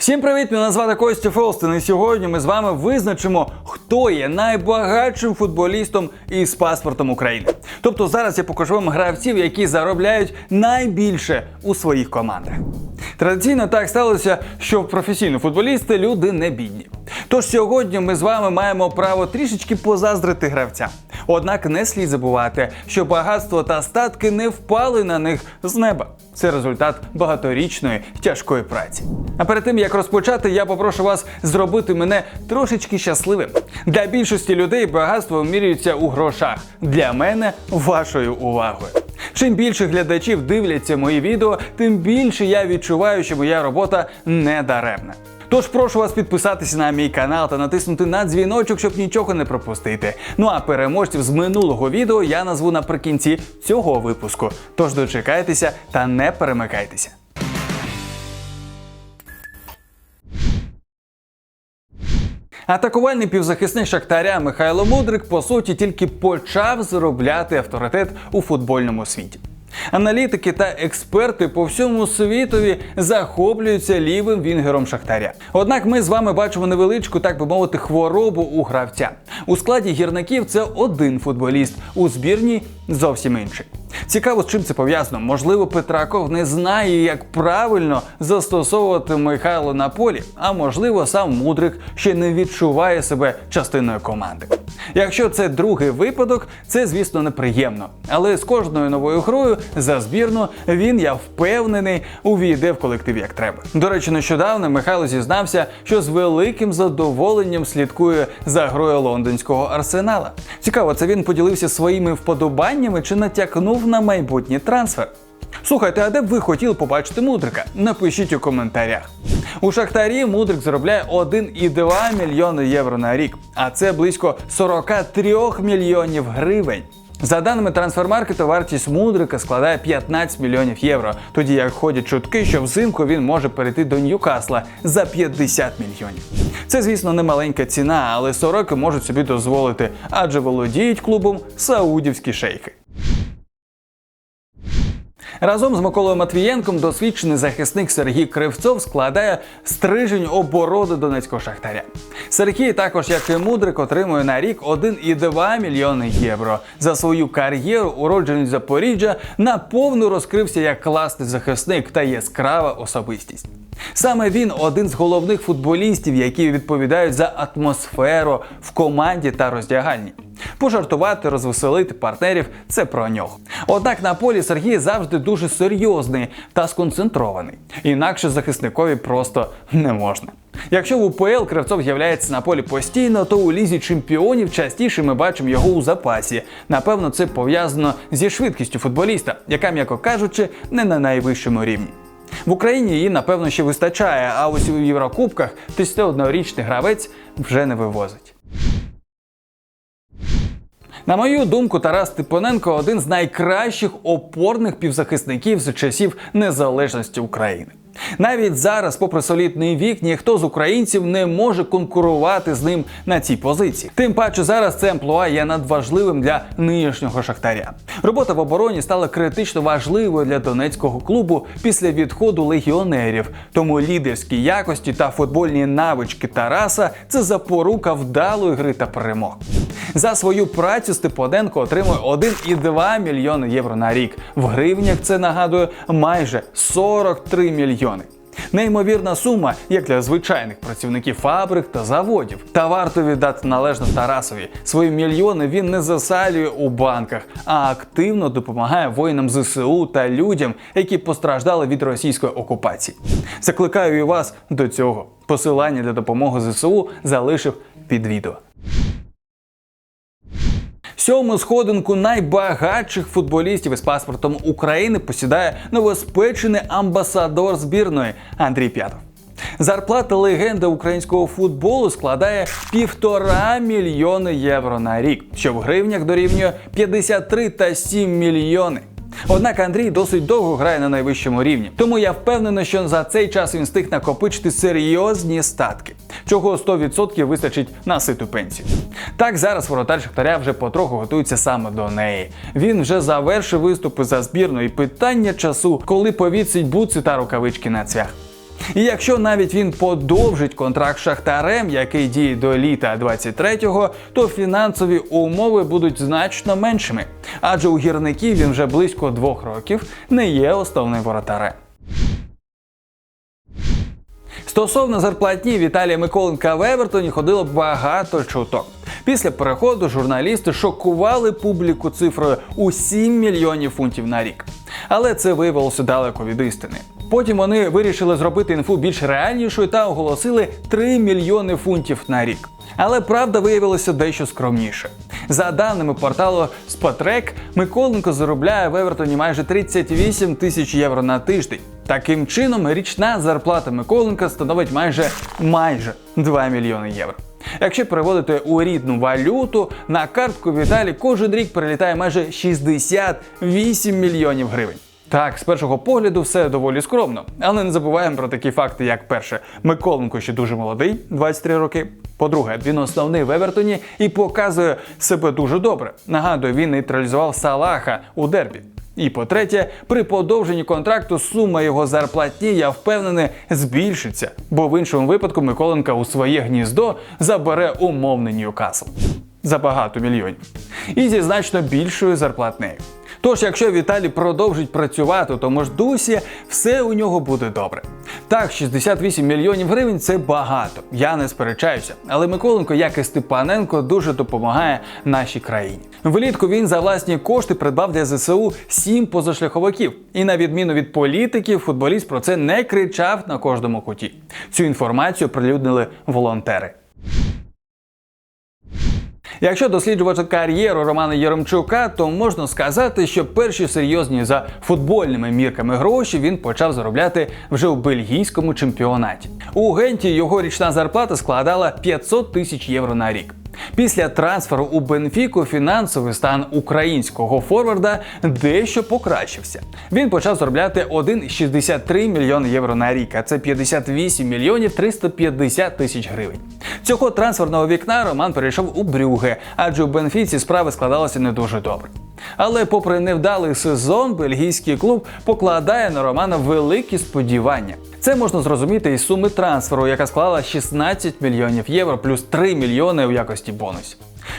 Всім привіт! Мене звати Костя Фолстен, і сьогодні ми з вами визначимо, хто є найбагатшим футболістом із паспортом України. Тобто зараз я покажу вам гравців, які заробляють найбільше у своїх командах. Традиційно так сталося, що професійні футболісти люди не бідні. Тож сьогодні ми з вами маємо право трішечки позаздрити гравцям. Однак не слід забувати, що багатство та статки не впали на них з неба. Це результат багаторічної тяжкої праці. А перед тим як розпочати, я попрошу вас зробити мене трошечки щасливим. Для більшості людей багатство вимірюється у грошах. Для мене вашою увагою. Чим більше глядачів дивляться мої відео, тим більше я відчуваю, що моя робота не даремна. Тож прошу вас підписатися на мій канал та натиснути на дзвіночок, щоб нічого не пропустити. Ну а переможців з минулого відео я назву наприкінці цього випуску. Тож дочекайтеся та не перемикайтеся. Атакувальний півзахисник Шахтаря Михайло Мудрик по суті тільки почав заробляти авторитет у футбольному світі. Аналітики та експерти по всьому світові захоплюються лівим вінгером Шахтаря. Однак ми з вами бачимо невеличку, так би мовити, хворобу у гравця. У складі гірників це один футболіст, у збірній зовсім інший. Цікаво, з чим це пов'язано. Можливо, Петраков не знає, як правильно застосовувати Михайло на полі, а можливо, сам Мудрик ще не відчуває себе частиною команди. Якщо це другий випадок, це звісно неприємно. Але з кожною новою грою за збірну він, я впевнений, увійде в колектив як треба. До речі, нещодавно Михайло зізнався, що з великим задоволенням слідкує за грою лондонського арсенала. Цікаво, це він поділився своїми вподобаннями чи натякнув на майбутній трансфер. Слухайте, а де б ви хотіли побачити мудрика? Напишіть у коментарях. У Шахтарі Мудрик заробляє 1,2 мільйони євро на рік, а це близько 43 мільйонів гривень. За даними трансфермаркету, вартість Мудрика складає 15 мільйонів євро, тоді як ходять чутки, що взимку він може перейти до Ньюкасла за 50 мільйонів. Це, звісно, не маленька ціна, але сороки можуть собі дозволити, адже володіють клубом саудівські шейхи. Разом з Миколою Матвієнком досвідчений захисник Сергій Кривцов складає стрижень оборони Донецького шахтаря. Сергій, також як і Мудрик, отримує на рік 1,2 мільйони євро. За свою кар'єру уроджений Запоріжжя наповну розкрився як класний захисник та яскрава особистість. Саме він один з головних футболістів, які відповідають за атмосферу в команді та роздягальні. Пожартувати, розвеселити партнерів це про нього. Однак на полі Сергій завжди дуже серйозний та сконцентрований. Інакше захисникові просто не можна. Якщо в УПЛ Кравцов з'являється на полі постійно, то у лізі чемпіонів частіше ми бачимо його у запасі. Напевно, це пов'язано зі швидкістю футболіста, яка, м'яко кажучи, не на найвищому рівні. В Україні її, напевно, ще вистачає, а ось у Єврокубках 31-річний гравець вже не вивозить. На мою думку, Тарас Степаненко один з найкращих опорних півзахисників з часів незалежності України. Навіть зараз, попри солідний вік, ніхто з українців не може конкурувати з ним на цій позиції. Тим паче зараз це амплуа є надважливим для нинішнього шахтаря. Робота в обороні стала критично важливою для донецького клубу після відходу легіонерів. Тому лідерські якості та футбольні навички Тараса це запорука вдалої гри та перемог. За свою працю Степаненко отримує 1,2 мільйони євро на рік. В гривнях це нагадує майже 43 мільйони. Неймовірна сума, як для звичайних працівників фабрик та заводів. Та варто віддати належно Тарасові. Свої мільйони він не засалює у банках, а активно допомагає воїнам ЗСУ та людям, які постраждали від російської окупації. Закликаю і вас до цього. Посилання для допомоги ЗСУ залишив під відео. Сьому сходинку найбагатших футболістів із паспортом України посідає новоспечений амбасадор збірної Андрій П'ятов. Зарплата легенди українського футболу складає півтора мільйони євро на рік, що в гривнях дорівнює 53 та 7 мільйони. Однак Андрій досить довго грає на найвищому рівні, тому я впевнений, що за цей час він встиг накопичити серйозні статки, чого 100% вистачить на ситу пенсію. Так зараз воротар Шахтаря вже потроху готується саме до неї. Він вже завершив виступи за збірну і питання часу, коли повісить буци та рукавички на цвях. І якщо навіть він подовжить контракт Шахтарем, який діє до літа 23-го, то фінансові умови будуть значно меншими. Адже у гірників він вже близько двох років не є основним воротарем. Стосовно зарплатні Віталія Миколенка в Евертоні ходило багато чуток. Після переходу журналісти шокували публіку цифрою у 7 мільйонів фунтів на рік. Але це виявилося далеко від істини. Потім вони вирішили зробити інфу більш реальнішою та оголосили 3 мільйони фунтів на рік. Але правда виявилася дещо скромніше. За даними порталу Spotrek, Миколенко заробляє в Евертоні майже 38 тисяч євро на тиждень. Таким чином, річна зарплата Миколенка становить майже майже 2 мільйони євро. Якщо переводити у рідну валюту, на картку Віталі кожен рік прилітає майже 68 мільйонів гривень. Так, з першого погляду все доволі скромно, але не забуваємо про такі факти, як перше, Миколенко ще дуже молодий, 23 роки. По-друге, він основний в Евертоні і показує себе дуже добре. Нагадую, він нейтралізував Салаха у дербі. І по-третє, при подовженні контракту сума його зарплатні, я впевнений, збільшиться, бо в іншому випадку Миколенка у своє гніздо забере умовний Ньюкасл за багато мільйонів і зі значно більшою зарплатнею. Тож, якщо Віталій продовжить працювати, то може дусі все у нього буде добре. Так, 68 мільйонів гривень це багато, я не сперечаюся. Але Миколенко, як і Степаненко, дуже допомагає нашій країні. Влітку він за власні кошти придбав для ЗСУ сім позашляховиків. І на відміну від політиків, футболіст про це не кричав на кожному куті. Цю інформацію прилюднили волонтери. Якщо досліджувати кар'єру Романа Єремчука, то можна сказати, що перші серйозні за футбольними мірками гроші він почав заробляти вже у бельгійському чемпіонаті. У Генті його річна зарплата складала 500 тисяч євро на рік. Після трансферу у Бенфіку фінансовий стан українського форварда дещо покращився. Він почав заробляти 1,63 мільйони євро на рік, а це 58 мільйонів 350 тисяч гривень. Цього трансферного вікна Роман перейшов у Брюге, адже у Бенфіці справи складалися не дуже добре. Але, попри невдалий сезон, бельгійський клуб покладає на Романа великі сподівання. Це можна зрозуміти із суми трансферу, яка склала 16 мільйонів євро плюс 3 мільйони у якості бонусів.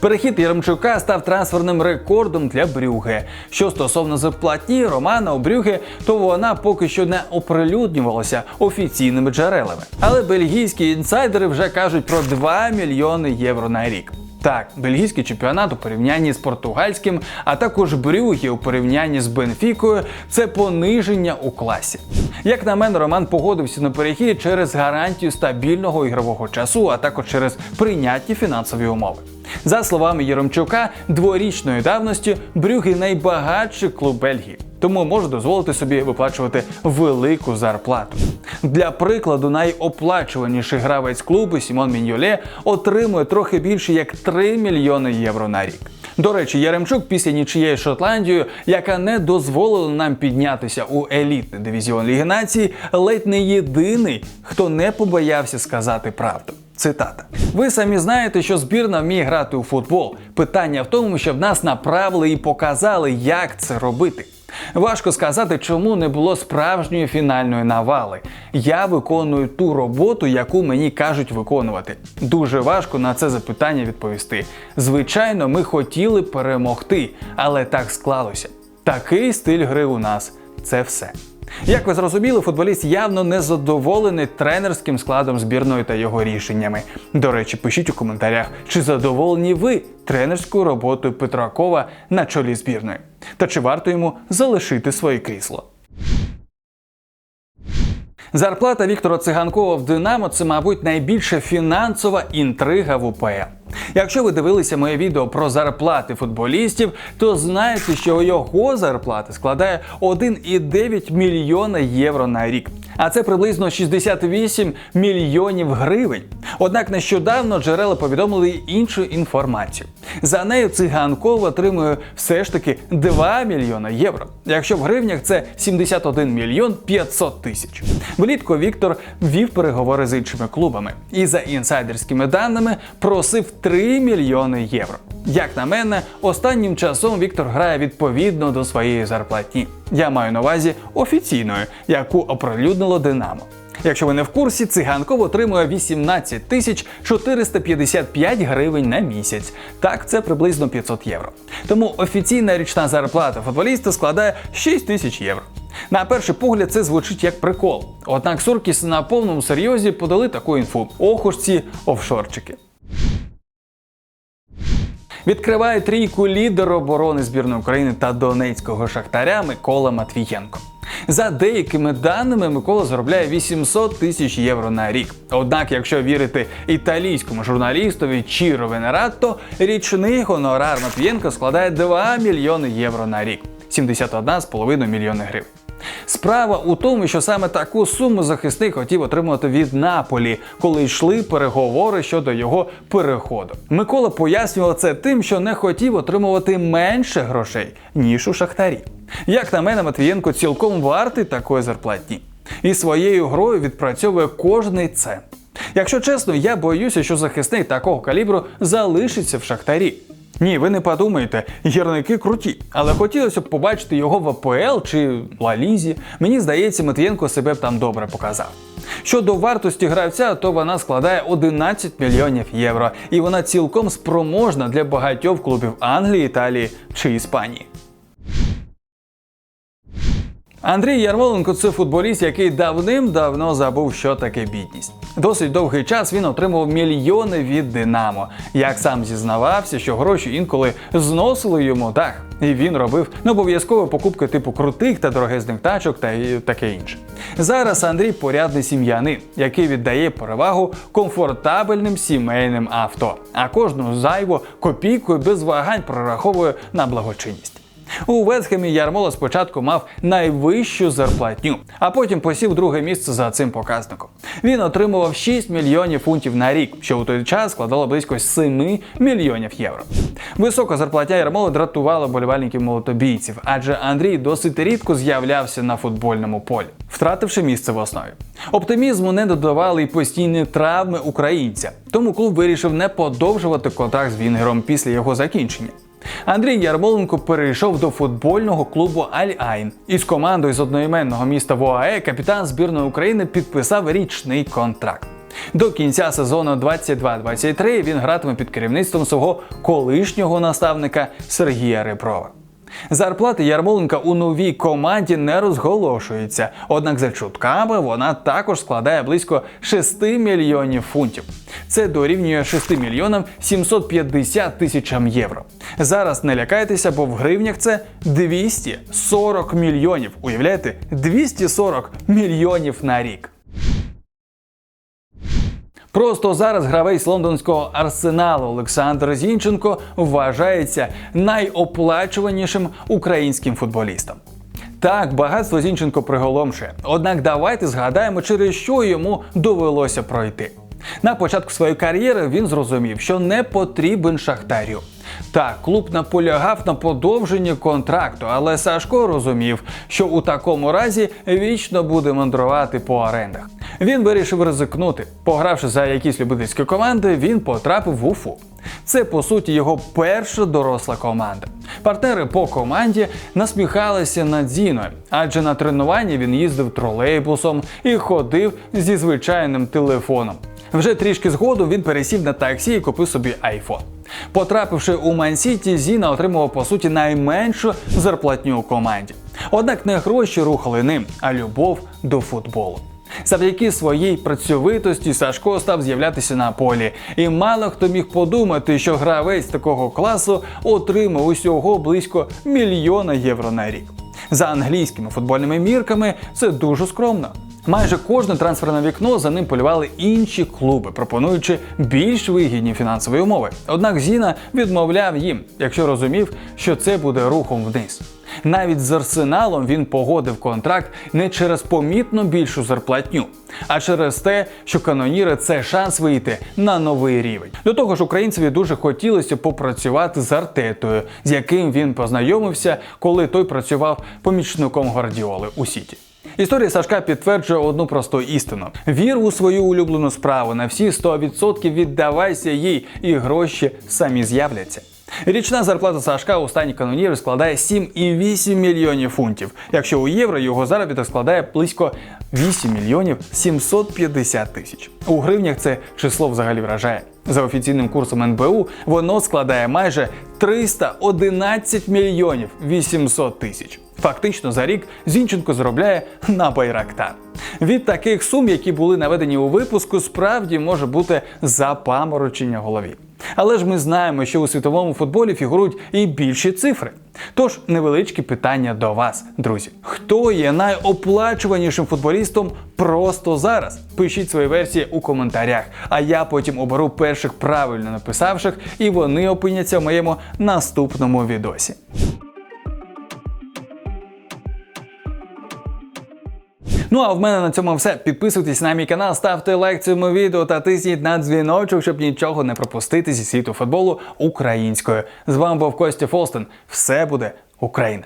Перехід Яремчука став трансферним рекордом для Брюге. Що стосовно зарплатні Романа у Брюге, то вона поки що не оприлюднювалася офіційними джерелами. Але бельгійські інсайдери вже кажуть про 2 мільйони євро на рік. Так, бельгійський чемпіонат у порівнянні з португальським, а також Брюгі у порівнянні з Бенфікою це пониження у класі. Як на мене, Роман погодився на перехід через гарантію стабільного ігрового часу, а також через прийнятні фінансові умови. За словами Єремчука, дворічної давності Брюги найбагатший клуб Бельгії, тому може дозволити собі виплачувати велику зарплату. Для прикладу, найоплачуваніший гравець клубу Сімон Міньоле отримує трохи більше як 3 мільйони євро на рік. До речі, Яремчук після нічієї з Шотландією, яка не дозволила нам піднятися у елітний дивізіон Ліги Нації, ледь не єдиний, хто не побоявся сказати правду. Цитата: ви самі знаєте, що збірна вміє грати у футбол. Питання в тому, щоб нас направили і показали, як це робити. Важко сказати, чому не було справжньої фінальної навали. Я виконую ту роботу, яку мені кажуть виконувати. Дуже важко на це запитання відповісти. Звичайно, ми хотіли перемогти, але так склалося. Такий стиль гри у нас це все. Як ви зрозуміли, футболіст явно не задоволений тренерським складом збірної та його рішеннями. До речі, пишіть у коментарях, чи задоволені ви тренерською роботою Петракова на чолі збірної, та чи варто йому залишити своє крісло. Зарплата Віктора Циганкова в Динамо це, мабуть, найбільша фінансова інтрига в УПЛ. Якщо ви дивилися моє відео про зарплати футболістів, то знаєте, що його зарплата складає 1,9 мільйона євро на рік. А це приблизно 68 мільйонів гривень. Однак нещодавно джерела повідомили іншу інформацію. За нею циганков отримує все ж таки 2 мільйона євро. Якщо в гривнях це 71 мільйон 500 тисяч. Влітку Віктор вів переговори з іншими клубами і за інсайдерськими даними просив 3 мільйони євро. Як на мене, останнім часом Віктор грає відповідно до своєї зарплатні. Я маю на увазі офіційної, яку оприлюднило Динамо. Якщо ви не в курсі, циганков отримує 18 тисяч 455 гривень на місяць. Так, це приблизно 500 євро. Тому офіційна річна зарплата футболіста складає 6 тисяч євро. На перший погляд це звучить як прикол. Однак Суркіс на повному серйозі подали таку інфу. Ох уж ці офшорчики. Відкриває трійку лідер оборони збірної України та Донецького шахтаря Микола Матвієнко. За деякими даними, Микола заробляє 800 тисяч євро на рік. Однак, якщо вірити італійському журналістові Чіро Венератто, річний гонорар Матвієнко складає 2 мільйони євро на рік 71,5 мільйони гривень. Справа у тому, що саме таку суму захисник хотів отримати від Наполі, коли йшли переговори щодо його переходу. Микола пояснював це тим, що не хотів отримувати менше грошей ніж у Шахтарі. Як на мене, Матвієнко цілком вартий такої зарплатні і своєю грою відпрацьовує кожний цент. Якщо чесно, я боюся, що захисник такого калібру залишиться в Шахтарі. Ні, ви не подумайте, гірники круті, але хотілося б побачити його в АПЛ чи Лалізі. Мені здається, Матвієнко себе б там добре показав. Щодо вартості гравця, то вона складає 11 мільйонів євро, і вона цілком спроможна для багатьох клубів Англії, Італії чи Іспанії. Андрій Ярмоленко це футболіст, який давним-давно забув, що таке бідність. Досить довгий час він отримував мільйони від Динамо. Як сам зізнавався, що гроші інколи зносили йому дах, і він робив не обов'язково покупки типу крутих та дорогезних тачок та таке інше. Зараз Андрій порядний сім'янин, який віддає перевагу комфортабельним сімейним авто, а кожну зайву копійку без вагань прораховує на благочинність. У Ветхемі Ярмола спочатку мав найвищу зарплатню, а потім посів друге місце за цим показником. Він отримував 6 мільйонів фунтів на рік, що у той час складало близько 7 мільйонів євро. Висока зарплатня Ярмола дратувала болівальників молотобійців, адже Андрій досить рідко з'являвся на футбольному полі, втративши місце в основі. Оптимізму не додавали й постійні травми українця, тому клуб вирішив не подовжувати контракт з Вінгером після його закінчення. Андрій Ярмоленко перейшов до футбольного клубу Аль-Айн. Із командою з одноіменного міста в ОАЕ капітан збірної України підписав річний контракт. До кінця сезону 22-23 він гратиме під керівництвом свого колишнього наставника Сергія Реброва. Зарплати Ярмоленка у новій команді не розголошується, однак за чутками вона також складає близько 6 мільйонів фунтів. Це дорівнює 6 мільйонам 750 тисячам євро. Зараз не лякайтеся, бо в гривнях це 240 мільйонів. Уявляєте, 240 мільйонів на рік. Просто зараз гравець лондонського арсеналу Олександр Зінченко вважається найоплачуванішим українським футболістом. Так, багатство Зінченко приголомшує. Однак давайте згадаємо, через що йому довелося пройти. На початку своєї кар'єри він зрозумів, що не потрібен шахтарю. Так, клуб наполягав на подовженні контракту, але Сашко розумів, що у такому разі вічно буде мандрувати по орендах. Він вирішив ризикнути. Погравши за якісь любительські команди, він потрапив в Уфу. Це по суті його перша доросла команда. Партнери по команді насміхалися над Зіною, адже на тренування він їздив тролейбусом і ходив зі звичайним телефоном. Вже трішки згодом він пересів на таксі і купив собі айфон. Потрапивши у Мансіті, Зіна отримував по суті найменшу зарплатню у команді. Однак не гроші рухали ним, а любов до футболу. Завдяки своїй працьовитості Сашко став з'являтися на полі, і мало хто міг подумати, що гравець такого класу отримав усього близько мільйона євро на рік. За англійськими футбольними мірками це дуже скромно. Майже кожне трансферне вікно за ним полювали інші клуби, пропонуючи більш вигідні фінансові умови. Однак Зіна відмовляв їм, якщо розумів, що це буде рухом вниз. Навіть з арсеналом він погодив контракт не через помітно більшу зарплатню, а через те, що каноніри це шанс вийти на новий рівень. До того ж, українцеві дуже хотілося попрацювати з Артетою, з яким він познайомився, коли той працював помічником гвардіоли у Сіті. Історія Сашка підтверджує одну просту істину: вір у свою улюблену справу на всі 100% віддавайся їй, і гроші самі з'являться. Річна зарплата Сашка у стані канонірів складає 7,8 мільйонів фунтів. Якщо у євро його заробіток складає близько 8 мільйонів 750 тисяч. У гривнях це число взагалі вражає. За офіційним курсом НБУ воно складає майже 311 мільйонів 800 тисяч. Фактично за рік Зінченко заробляє на байрактар. Від таких сум, які були наведені у випуску, справді може бути запаморочення голові. Але ж ми знаємо, що у світовому футболі фігурують і більші цифри. Тож невеличкі питання до вас, друзі. Хто є найоплачуванішим футболістом просто зараз? Пишіть свої версії у коментарях, а я потім оберу перших правильно написавших, і вони опиняться в моєму наступному відосі. Ну а в мене на цьому все. Підписуйтесь на мій канал, ставте лайк цьому відео та тисніть на дзвіночок, щоб нічого не пропустити зі світу футболу українською. З вами був Костя Фолстен. Все буде Україна!